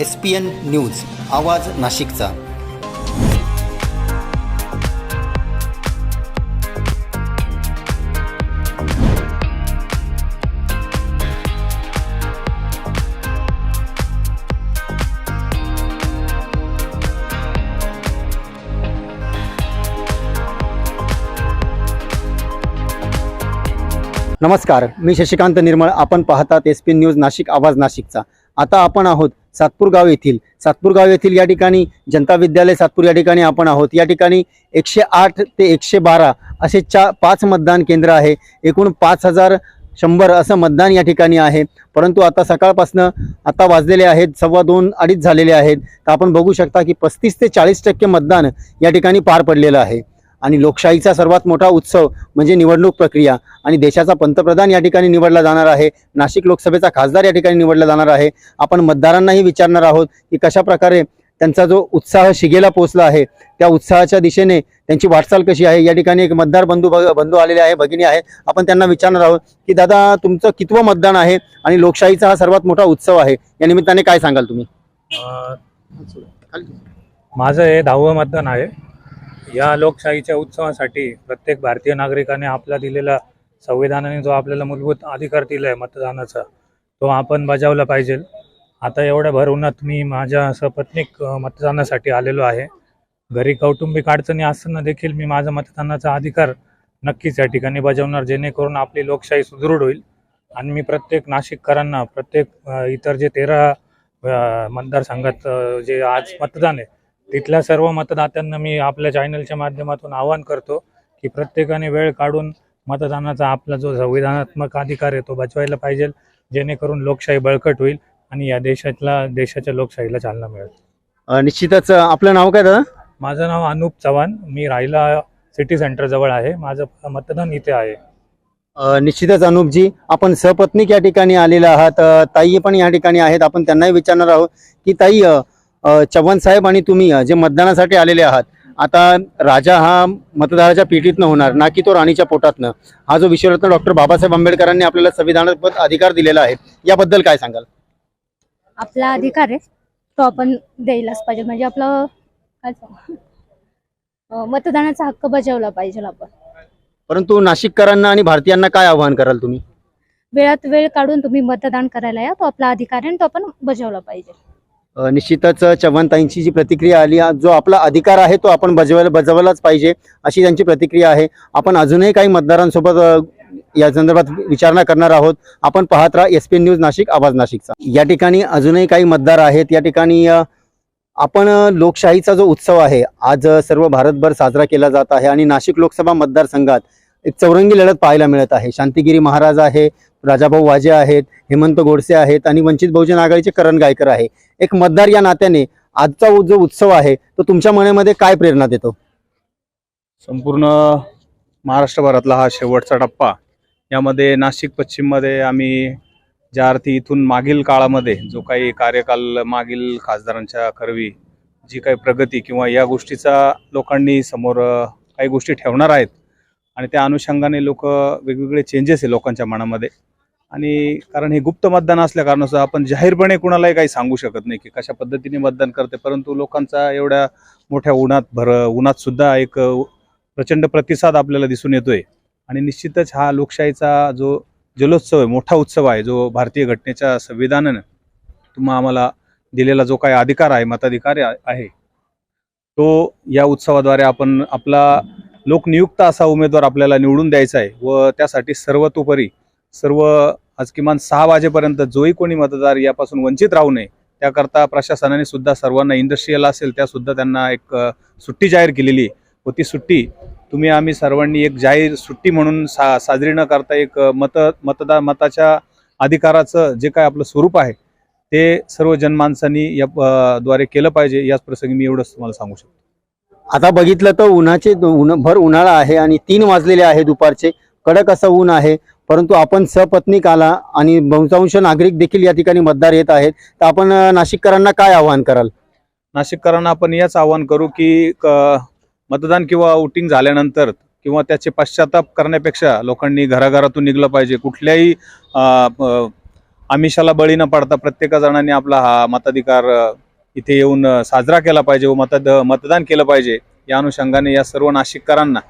S P N news आवाज नाशिकचा. नमस्कार मी शशिकांत निर्मळ. आपण पाहतात एस पी न्यूज नाशिक आवाज नाशिकचा. आता आपण आहोत सातपूर गाव येथील. सातपूर गाव येथील या ठिकाणी जनता विद्यालय सातपूर या ठिकाणी आपण आहोत. या ठिकाणी एकशे आठ ते एकशे बारा असे चा पाच मतदान केंद्र आहे. एकूण पाच हजार शंभर असं मतदान या ठिकाणी आहे. परंतु आता सकाळपासनं आता वाजलेले आहेत सव्वा दोन अडीच झालेले आहेत. तर आपण बघू शकता की पस्तीस ते चाळीस टक्के मतदान या ठिकाणी पार पडलेलं आहे. आणि लोकशाहीचा सर्वात मोठा उत्सव म्हणजे निवडणूक प्रक्रिया. आणि देशाचा पंतप्रधान या ठिकाणी निवडला जाणार आहे. नाशिक लोकसभेचा खासदार या ठिकाणी निवडला जाणार आहे. आपण मतदारांनाही विचारणार आहोत की कशा प्रकारे त्यांचा जो उत्साह शिगेला पोहोचला आहे त्या उत्साहाच्या दिशेने त्यांची वाटचाल कशी आहे? या ठिकाणी एक मतदार बंधू बंधू आलेले आहे भगिनी आहे. आपण त्यांना विचारणार आहोत की दादा तुमचं कितवं मतदान आहे आणि लोकशाहीचा हा सर्वात मोठा उत्सव आहे? या निमित्ताने काय सांगाल तुम्ही? माझं हे दहावं मतदान आहे. या लोकशाहीच्या उत्सवासाठी प्रत्येक भारतीय नागरिकाने आपला दिलेला संविधानाने जो आपल्याला मूलभूत अधिकार दिला आहे मतदानाचा तो आपण बजावला पाहिजे. आता एवढ्या भर उन्हात मी माझ्या सपत्नीक मतदानासाठी आलेलो आहे. घरी कौटुंबिक अडचणी असताना देखील मी माझा मतदानाचा अधिकार नक्कीच या ठिकाणी बजावणार जेणेकरून आपली लोकशाही सुदृढ होईल. आणि मी प्रत्येक नाशिककरांना प्रत्येक इतर जे तेरा मतदारसंघात जे आज मतदान आहे तिथल्या सर्व मतदात्यांना मी आपल्या चॅनलच्या माध्यमातून आवाहन करतो की प्रत्येकाने वेळ काढून मतदानाचा आपला जो संविधानात्मक अधिकार आहे तो बजवायला पाहिजे जेणेकरून लोकशाही बळकट होईल आणि या देशातला देशाच्या लोकशाहीला चालना मिळेल. निश्चितच. आपलं नाव काय दादा? माझं नाव अनुप चव्हाण. मी राहिला सिटी सेंटर जवळ आहे. माझं मतदान इथे आहे. निश्चितच अनुपजी आपण सपत्नीक या ठिकाणी आलेला आहात. ताई पण या ठिकाणी आहेत. आपण त्यांनाही विचारणार आहोत की ताई चव्हाण साहेब आणि तुम्ही जे मतदानासाठी आलेले आहात आता राजा हा मतदाराच्या पिढीतनं होणार ना की तो राणीच्या पोटातनं. हा जो विश्वरत्न डॉक्टर बाबासाहेब आंबेडकरांनी आपल्याला संविधानात्मक अधिकार दिलेला आहे याबद्दल काय सांगाल? आपला अधिकार आहे तो आपण द्यायलाच पाहिजे. म्हणजे आपलं काय मतदानाचा हक्क बजावला पाहिजे आपण. परंतु नाशिककरांना आणि भारतीयांना काय आवाहन कराल तुम्ही? वेळात वेळ काढून तुम्ही मतदान करायला या तो आपला अधिकार आहे आणि तो आपण बजावला पाहिजे. निश्चितच चव्हाणताईंची जी प्रतिक्रिया आली जो आपला अधिकार आहे तो आपण बजवायला बजावलाच पाहिजे अशी त्यांची प्रतिक्रिया आहे. आपण अजूनही काही मतदारांसोबत या संदर्भात विचारणा करणार आहोत. आपण पाहत राहा एस पी न्यूज नाशिक आवाज नाशिकचा. या ठिकाणी अजूनही काही मतदार आहेत. या ठिकाणी आपण लोकशाहीचा जो उत्सव आहे आज सर्व भारतभर साजरा केला जात आहे आणि नाशिक लोकसभा मतदारसंघात एक चौरंगी लढत पाहायला मिळत आहे. शांतिगिरी महाराज आहे राजाभाऊ वाजे आहेत हेमंत गोडसे आहेत आणि वंचित बहुजन आघाडीचे करण गायकर आहे. एक मतदार या नात्याने आजचा जो उत्सव आहे तो तुमच्या मनामध्ये काय प्रेरणा देतो? संपूर्ण महाराष्ट्रभरातला हा शेवटचा टप्पा. यामध्ये नाशिक पश्चिममध्ये आम्ही ज्या अर्थी इथून मागील काळामध्ये जो काही कार्यकाल मागील खासदारांच्या करवी जी काही प्रगती किंवा या गोष्टीचा लोकांनी समोर काही गोष्टी ठेवणार आहेत आणि त्या अनुषंगाने लोक वेगवेगळे चेंजेस आहे लोकांच्या मनामध्ये. आणि कारण हे गुप्त मतदान असल्या कारणास्तव आपण जाहीरपणे कुणालाही काही सांगू शकत नाही की कशा पद्धतीने मतदान करते. परंतु लोकांचा एवढ्या मोठ्या उन्हात भर उन्हात सुद्धा एक प्रचंड प्रतिसाद आपल्याला दिसून येतोय. आणि निश्चितच हा लोकशाहीचा जो जलोत्सव आहे मोठा उत्सव आहे जो भारतीय घटनेच्या संविधानानं तुम्हा आम्हाला दिलेला जो काही अधिकार आहे मताधिकार आहे, तो या उत्सवाद्वारे आपण आपला लोकनियुक्त असा उमेदवार आपल्याला निवडून द्यायचा आहे व त्यासाठी सर्वतोपरी सर्व आज किमान सहा वाजेपर्यंत जोही कोणी मतदार यापासून वंचित राहू नये त्याकरता प्रशासनाने सुद्धा सर्वांना इंडस्ट्रीयल असेल त्यासुद्धा त्यांना एक सुट्टी जाहीर केलेली व ती सुट्टी तुम्ही आम्ही सर्वांनी एक जाहीर सुट्टी म्हणून सा साजरी न करता एक मत मतदार मताच्या अधिकाराचं जे काय आपलं स्वरूप आहे ते सर्व जनमानसांनी या द्वारे केलं पाहिजे. याच प्रसंगी मी एवढंच तुम्हाला सांगू शकतो. आता बघितलं तर उन्हाचे उन भर उन्हाळा आहे आणि तीन वाजलेले आहे दुपारचे. कडक असं ऊन आहे परंतु आपण सपत्नीक आला आणि बहुतांश नागरिक देखील या ठिकाणी मतदार येत आहेत. तर आपण नाशिककरांना काय आवाहन कराल? नाशिककरांना आपण याच आवाहन करू की क- मतदान किंवा वोटिंग झाल्यानंतर किंवा त्याचे पश्चाताप करण्यापेक्षा लोकांनी घराघरातून निघलं पाहिजे. कुठल्याही आमिषाला बळी न पडता प्रत्येका जणांनी आपला हा मताधिकार इथे येऊन साजरा केला पाहिजे व मतद मतदान केलं पाहिजे या अनुषंगाने या सर्व नाशिककरांना.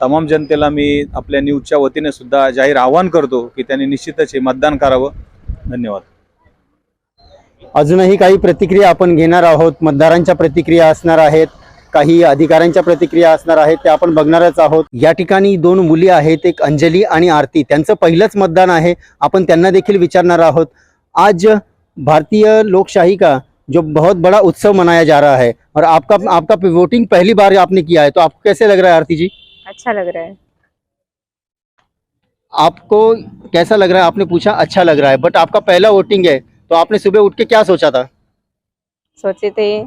तमाम जनतेला मी आपल्या न्यूजच्या वतीने सुद्धा जाहीर आवाहन करतो की त्यांनी निश्चितच हे मतदान करावं. धन्यवाद. अजूनही काही प्रतिक्रिया आपण घेणार आहोत. मतदारांच्या प्रतिक्रिया असणार आहेत. काही अधिकाऱ्यांच्या प्रतिक्रिया असणार आहेत. ते आपण बघणारच आहोत. या ठिकाणी दोन मुली आहेत. एक अंजली आणि आरती. त्यांचं पहिलंच मतदान आहे. आपण त्यांना देखील विचारणार आहोत. आज भारतीय लोकशाही का जो बहुत बड़ा उत्सव मनाया जा रहा है और आपका आपका वोटिंग पहली बार आपने किया है तो आपको कैसे लग रहा है आरती जी? अच्छा लग रहा है। आपको कैसा लग रहा है? आपने पूछा अच्छा लग रहा है बट आपका पहला वोटिंग है तो आपने सुबह उठ के क्या सोचा था? सोचे थे।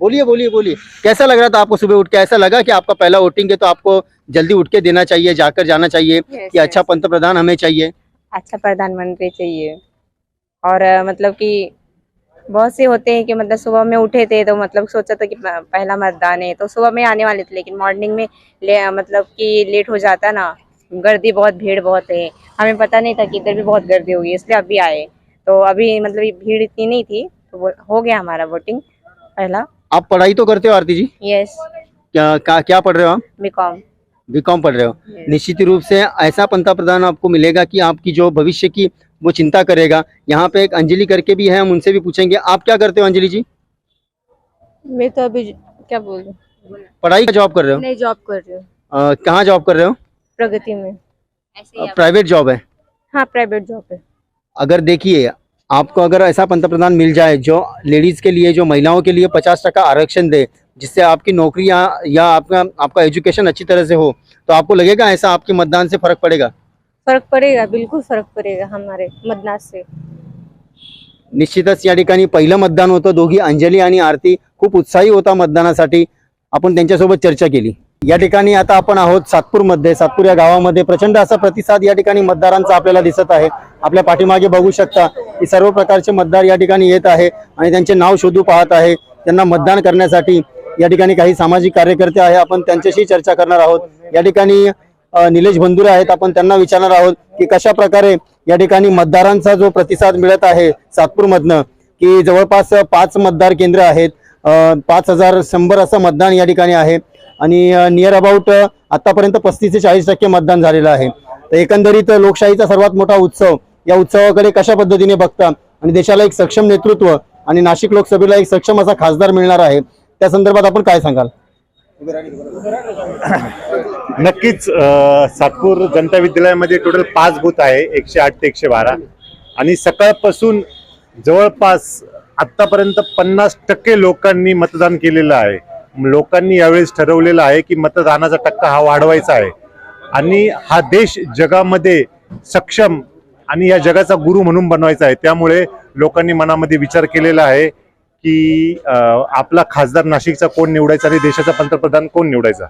बोलिए बोलिए बोलिए। कैसा लग रहा था आपको सुबह उठ के? ऐसा लगा कि आपका पहला वोटिंग है तो आपको जल्दी उठ के देना चाहिए जाकर जाना चाहिए कि अच्छा पंत प्रधान हमें चाहिए? अच्छा प्रधानमंत्री चाहिए। और मतलब कि बहुत से होते हैं कि मतलब सुबह में उठे थे तो मतलब सोचा था कि पहला मतदान है तो सुबह में आने वाले थे लेकिन मॉर्निंग में ले, मतलब कि लेट हो जाता ना। गर्दी बहुत भीड़ बहुत है। हमें पता नहीं था कि इधर भी बहुत गर्दी होगी इसलिए अभी आए। तो अभी मतलब भीड़ इतनी नहीं थी तो हो गया हमारा वोटिंग पहला। आप पढ़ाई तो करते हो आरती जी? यस क्या क्या, क्या पढ़ रहे हो आप? बी कॉम बीकॉम पढ़ रहे हो। निश्चित रूप से ऐसा पंता प्रधान आपको मिलेगा कि आपकी जो भविष्य की वो चिंता करेगा। यहाँ पे एक अंजलि करके भी है हम उनसे भी पूछेंगे। आप क्या करते हो अंजलि जी? मैं तो अभी क्या बोल? रही पढ़ाई का जॉब कर रहे हो? नहीं जॉब कर रही हूँ। कहाँ जॉब कर रहे हो? प्रगति में। प्राइवेट जॉब है। हाँ प्राइवेट जॉब है। अगर देखिए आपको अगर ऐसा पंतप्रधान मिल जाए जो लेडीज के लिए जो महिलाओं के लिए पचास टका आरक्षण दे जिससे आपकी नौकरी या, या आपका आपका एजुकेशन अच्छी तरह से हो तो आपको लगेगा ऐसा आपके मतदान से फर्क पड़ेगा? फरक पडेगा बिलकुल फरक पडेगा हमारे मतदान से। निश्चितच या ठिकाणी पहिलं मतदान होतं दोघी अंजली आणि आरती खूप उत्साही होता मतदानासाठी. आपण त्यांच्यासोबत चर्चा केली. या ठिकाणी आता आपण आहोत सातपूरमध्ये. सातपूर या गावामध्ये प्रचंड असा प्रतिसाद या ठिकाणी मतदारांचा आपल्याला दिसत आहे. आपल्या पाठीमागे बघू शकता की सर्व प्रकारचे मतदार या ठिकाणी येत आहे आणि त्यांचे नाव शोधू पाहत आहे. त्यांना मतदान करण्यासाठी या ठिकाणी काही सामाजिक कार्यकर्ते आहे. आपण त्यांच्याशी चर्चा करणार आहोत. या ठिकाणी निलेश बंधुरे आहेत. आपण त्यांना विचारणार आहोत की कशा प्रकारे या ठिकाणी मतदारांचा जो प्रतिसाद मिळत आहे सातपूरमधनं की जवळपास पाच मतदार केंद्र आहेत. पाच हजार शंभर असं मतदान या ठिकाणी आहे. आणि नियर अबाउट आतापर्यंत पस्तीस ते चाळीस टक्के मतदान झालेलं आहे. तर एकंदरीत लोकशाहीचा सर्वात मोठा उत्सव या उत्सवाकडे कशा पद्धतीने बघता? आणि देशाला एक सक्षम नेतृत्व आणि नाशिक लोकसभेला एक सक्षम असा खासदार मिळणार आहे त्या संदर्भात आपण काय सांगाल? नक्कीच सातपूर जनता विद्यालयामध्ये टोटल पाच बूथ आहे एकशे आठ ते एकशे बारा. आणि सकाळपासून जवळपास आतापर्यंत पन्नास टक्के लोकांनी मतदान केलेलं आहे. लोकांनी यावेळेस ठरवलेलं आहे की मतदानाचा टक्का हा वाढवायचा आहे. आणि हा देश जगामध्ये सक्षम आणि या जगाचा गुरु म्हणून बनवायचा आहे. त्यामुळे लोकांनी मनामध्ये विचार केलेला आहे की आपला खासदार नाशिकचा कोण निवडायचा आणि देशाचा पंतप्रधान कोण निवडायचा?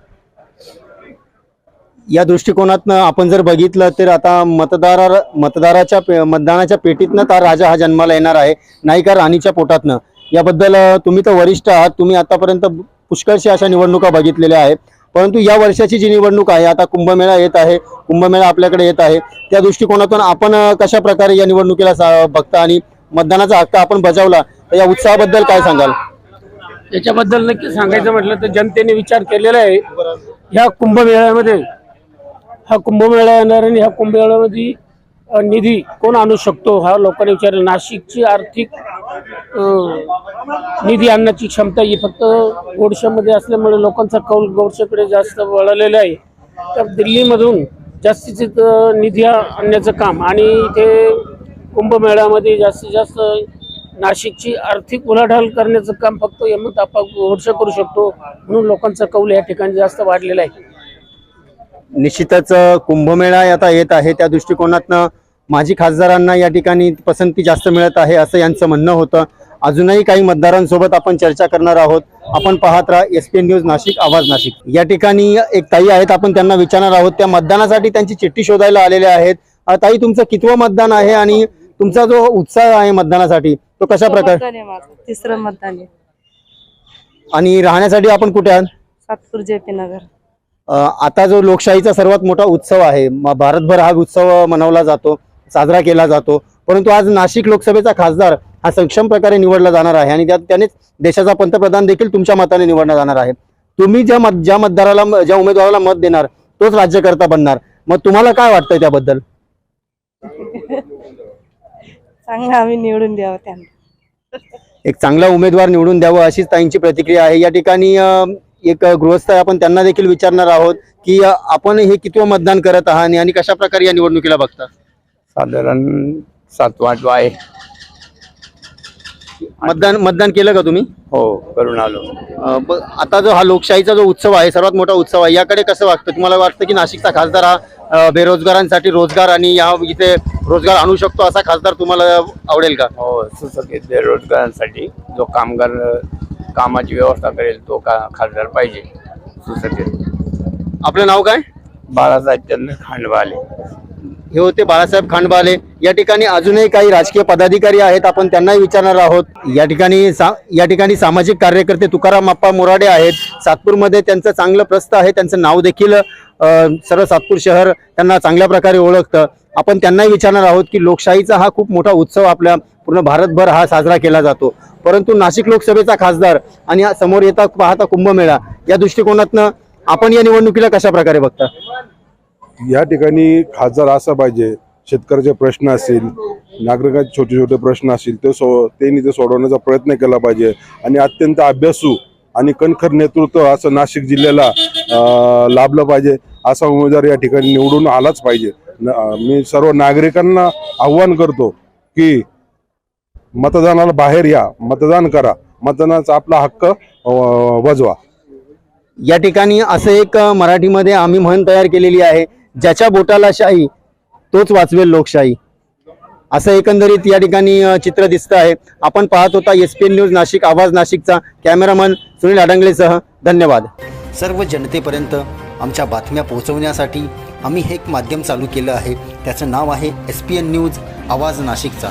या दृष्टिकोनातनं आपण जर बघितलं तर आता मतदारा मतदाराच्या पे- मतदानाच्या पेटीतनं तर राजा हा जन्माला येणार आहे नाही का राणीच्या पोटातनं. याबद्दल तुम्ही तर वरिष्ठ आहात तुम्ही आतापर्यंत पुष्कळशी अशा निवडणुका बघितलेल्या आहेत. परंतु या वर्षाची जी निवडणूक आहे आता कुंभमेळा येत आहे कुंभमेळा आपल्याकडे येत आहे त्या दृष्टिकोनातून आपण कशा प्रकारे या निवडणुकीला सा- बघता आणि मतदानाचा हक्क आपण बजावला तर या उत्साहाबद्दल काय सांगाल? याच्याबद्दल नक्की सांगायचं म्हटलं तर जनतेने विचार केलेला आहे. ह्या कुंभमेळ्यामध्ये हा कुंभमेळा येणार आणि ह्या कुंभमेळ्यामध्ये निधी कोण आणू शकतो हा लोकांनी विचारलं. नाशिकची आर्थिक निधी आणण्याची क्षमता ही फक्त गोडशामध्ये असल्यामुळे लोकांचा कौल गोडशाकडे जास्त वळलेला आहे. तर दिल्लीमधून जास्तीत जास्त निधी आणण्याचं काम आणि इथे कुंभमेळ्यामध्ये जास्तीत जास्त नाशिकची आर्थिक उलाढाल करण्याचं काम फक्त यमत आपा गोडशा करू शकतो म्हणून लोकांचा कौल या ठिकाणी जास्त वाढलेला आहे. निश्चितच कुंभमेळा आता येत आहे. त्या दृष्टिकोनातनं माजी खासदारांना या ठिकाणी पसंती जास्त मिळत आहे असं यांचं म्हणणं होतं. अजूनही काही मतदारांसोबत आपण चर्चा करणार आहोत. आपण पाहत राहा एस पी न्यूज नाशिक आवाज नाशिक. या ठिकाणी एक ताई आहेत आपण त्यांना विचारणार आहोत. त्या मतदानासाठी त्यांची चिठ्ठी शोधायला आलेल्या आहेत. ताई तुमचं कितवं मतदान आहे आणि तुमचा जो उत्साह आहे मतदानासाठी तो कशा प्रकारे तिसरं मतदान आणि राहण्यासाठी आपण कुठे आहात? सातपूर जे पी नगर. आता जो लोकशाहीचा सर्वात मोठा उत्सव आहे भारतभर हा उत्सव मनवला जातो साजरा केला जातो. परंतु आज नाशिक लोकसभेचा खासदार हा सक्षम प्रकारे निवडला जाणार आहे आणि त्यात त्यानेच देशाचा पंतप्रधान देखील तुमच्या मताने निवडला जाणार आहे. तुम्ही ज्या मत ज्या मतदाराला ज्या उमेदवाराला मत देणार तोच राज्यकर्ता बनणार. मग तुम्हाला काय वाटतंय त्याबद्दल? चांगलं आम्ही निवडून द्यावं त्यांना. एक चांगला उमेदवार निवडून द्यावं अशीच ताईंची प्रतिक्रिया आहे. या ठिकाणी एक गृहस्थ आहे, आपण त्यांना देखील विचारणार आहोत की आपण हे कितवं मतदान करत आहात आणि- कशा प्रकारे या निवडणुकीला बघता? साधारण सातवा आठवा आहे मतदान मतदान केलं का तुम्ही? हो करून आलो. अ, ब- आता जो हा लोकशाहीचा जो उत्सव आहे सर्वात मोठा उत्सव आहे याकडे कसं वाटतं तुम्हाला वाटतं की नाशिकचा खासदार हा अ, बेरोजगारांसाठी रोजगार आणि या इथे रोजगार आणू शकतो असा खासदार तुम्हाला आवडेल का? हो सुसंगीत बेरोजगारांसाठी जो कामगार कामाची व्यवस्था करेल तो का खासदार पाहिजे. आपलं नाव काय? बाळासाहेब चंद्र खांडवाले. हे होते बाळासाहेब खांडबाले या ठिकाणी अजूनही काही राजकीय पदाधिकारी आहेत आपण त्यांनाही विचारणार आहोत. या ठिकाणी सा या ठिकाणी सामाजिक कार्यकर्ते तुकाराम अप्पा मोराडे आहेत. सातपूरमध्ये त्यांचं चांगलं प्रस्थ आहे त्यांचं नाव देखील सर्व सातपूर शहर त्यांना चांगल्या प्रकारे ओळखतं. आपण त्यांनाही विचारणार आहोत की लोकशाहीचा हा खूप मोठा उत्सव आपल्या पूर्ण भारतभर हा साजरा केला जातो. परंतु नाशिक लोकसभेचा खासदार आणि समोर येता पाहता कुंभमेळा या दृष्टिकोनातनं आपण या निवडणुकीला कशा प्रकारे बघता? या ठिकाणी खासदार असा पाहिजे शेतकऱ्याचे प्रश्न असतील नागरिकांचे छोटे छोटे प्रश्न असतील ते सो त्यांनी ते सोडवण्याचा प्रयत्न केला पाहिजे. आणि अत्यंत अभ्यासू आणि कणखर नेतृत्व असं नाशिक जिल्ह्याला लाभलं पाहिजे. असा उमेदवार या ठिकाणी निवडून आलाच पाहिजे. न- मी सर्व नागरिकांना आव्हान करतो की मतदानाला बाहेर या मतदान करा. मतदानाचा आपला हक्क अं, बजवा या ठिकाणी असं एक मराठीमध्ये आम्ही म्हण तयार केलेली आहे ज्याच्या बोटाला शाही तोच वाचवेल लोकशाही. असं एकंदरीत या ठिकाणी चित्र दिसतं आहे. आपण पाहत होता S P N news Nashik आवाज नाशिकचा कॅमेरामन सुनील अडंगलेसह धन्यवाद. सर्व जनतेपर्यंत आमच्या बातम्या पोहोचवण्यासाठी आम्ही हे एक माध्यम चालू केलं आहे. त्याचं नाव आहे एस पी एन न्यूज आवाज नाशिकचा.